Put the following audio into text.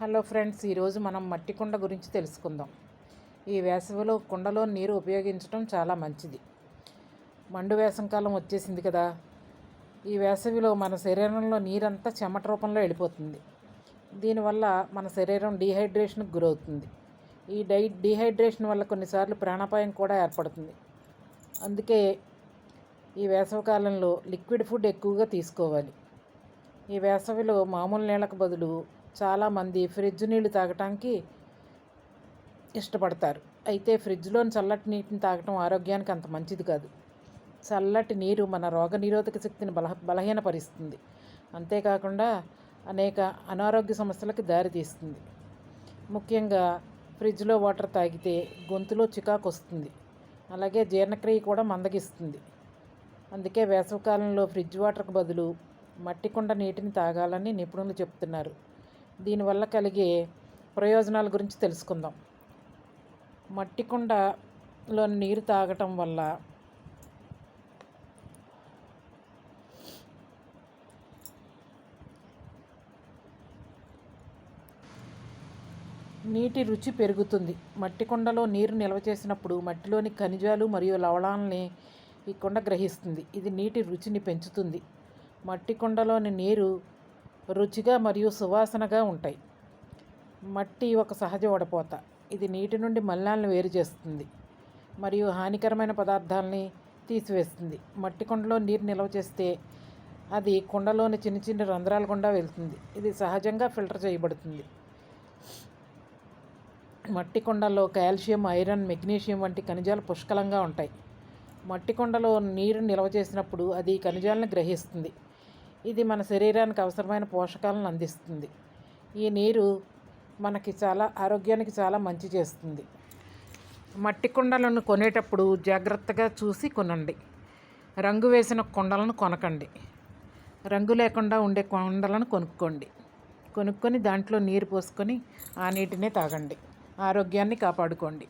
Hello friends ఈరోజు మనం మట్టి కుండ గురించి తెలుసుకుందాం. ఈ వేసవిలో కుండలో నీరు ఉపయోగించడం చాలా మంచిది. మండు వేసంకాలం వచ్చేసింది కదా. ఈ వేసవిలో మన శరీరంలో నీరంతా చెమట రూపంలో వెళ్ళిపోతుంది. దీనివల్ల మన శరీరం డీహైడ్రేషన్కి గురవుతుంది. ఈ డై డీహైడ్రేషన్ వల్ల కొన్నిసార్లు ప్రాణాపాయం కూడా ఏర్పడుతుంది. అందుకే ఈ వేసవికాలంలో లిక్విడ్ ఫుడ్ ఎక్కువగా తీసుకోవాలి. ఈ వేసవిలో మామూలు నీళ్ళకు బదులు చాలామంది ఫ్రిడ్జ్ నీళ్ళు తాగటానికి ఇష్టపడతారు. అయితే ఫ్రిడ్జ్లోని చల్లటి నీటిని తాగటం ఆరోగ్యానికి అంత మంచిది కాదు. చల్లటి నీరు మన రోగనిరోధక శక్తిని బల బలహీనపరుస్తుంది. అంతేకాకుండా అనేక అనారోగ్య సమస్యలకు దారితీస్తుంది. ముఖ్యంగా ఫ్రిడ్జ్లో వాటర్ తాగితే గొంతులో చికాకు వస్తుంది. అలాగే జీర్ణక్రియ కూడా మందగిస్తుంది. అందుకే వేసవికాలంలో ఫ్రిడ్జ్ వాటర్కు బదులు మట్టి కుండ నీటిని తాగాలని నిపుణులు చెప్తున్నారు. దీనివల్ల కలిగే ప్రయోజనాల గురించి తెలుసుకుందాం. మట్టి కుండలోని నీరు తాగటం వల్ల నీటి రుచి పెరుగుతుంది. మట్టి కుండలో నీరు నిల్వ చేసినప్పుడు మట్టిలోని ఖనిజాలు మరియు లవణాలని ఈ కుండ గ్రహిస్తుంది. ఇది నీటి రుచిని పెంచుతుంది. మట్టి కుండలోని నీరు రుచిగా మరియు సువాసనగా ఉంటాయి. మట్టి ఒక సహజ వడపోత. ఇది నీటి నుండి మలినాలను వేరు చేస్తుంది మరియు హానికరమైన పదార్థాలని తీసివేస్తుంది. మట్టి కుండలో నీరు నిల్వ చేస్తే అది కుండలోని చిన్న చిన్న రంధ్రాల గుండా వెళ్తుంది. ఇది సహజంగా ఫిల్టర్ చేయబడుతుంది. మట్టి కుండల్లో కాల్షియం ఐరన్ మెగ్నీషియం వంటి ఖనిజాలు పుష్కలంగా ఉంటాయి. మట్టి కుండలో నీరు నిల్వ చేసినప్పుడు అది ఖనిజాలను గ్రహిస్తుంది. ఇది మన శరీరానికి అవసరమైన పోషకాలను అందిస్తుంది. ఈ నీరు మనకి చాలా ఆరోగ్యానికి చాలా మంచి చేస్తుంది. మట్టి కుండలను కొనేటప్పుడు జాగ్రత్తగా చూసి కొనండి. రంగు వేసిన కుండలను కొనకండి. రంగు లేకుండా ఉండే కుండలను కొనుక్కోండి. కొనుక్కొని దాంట్లో నీరు పోసుకొని ఆ నీటినే తాగండి. ఆరోగ్యాన్ని కాపాడుకోండి.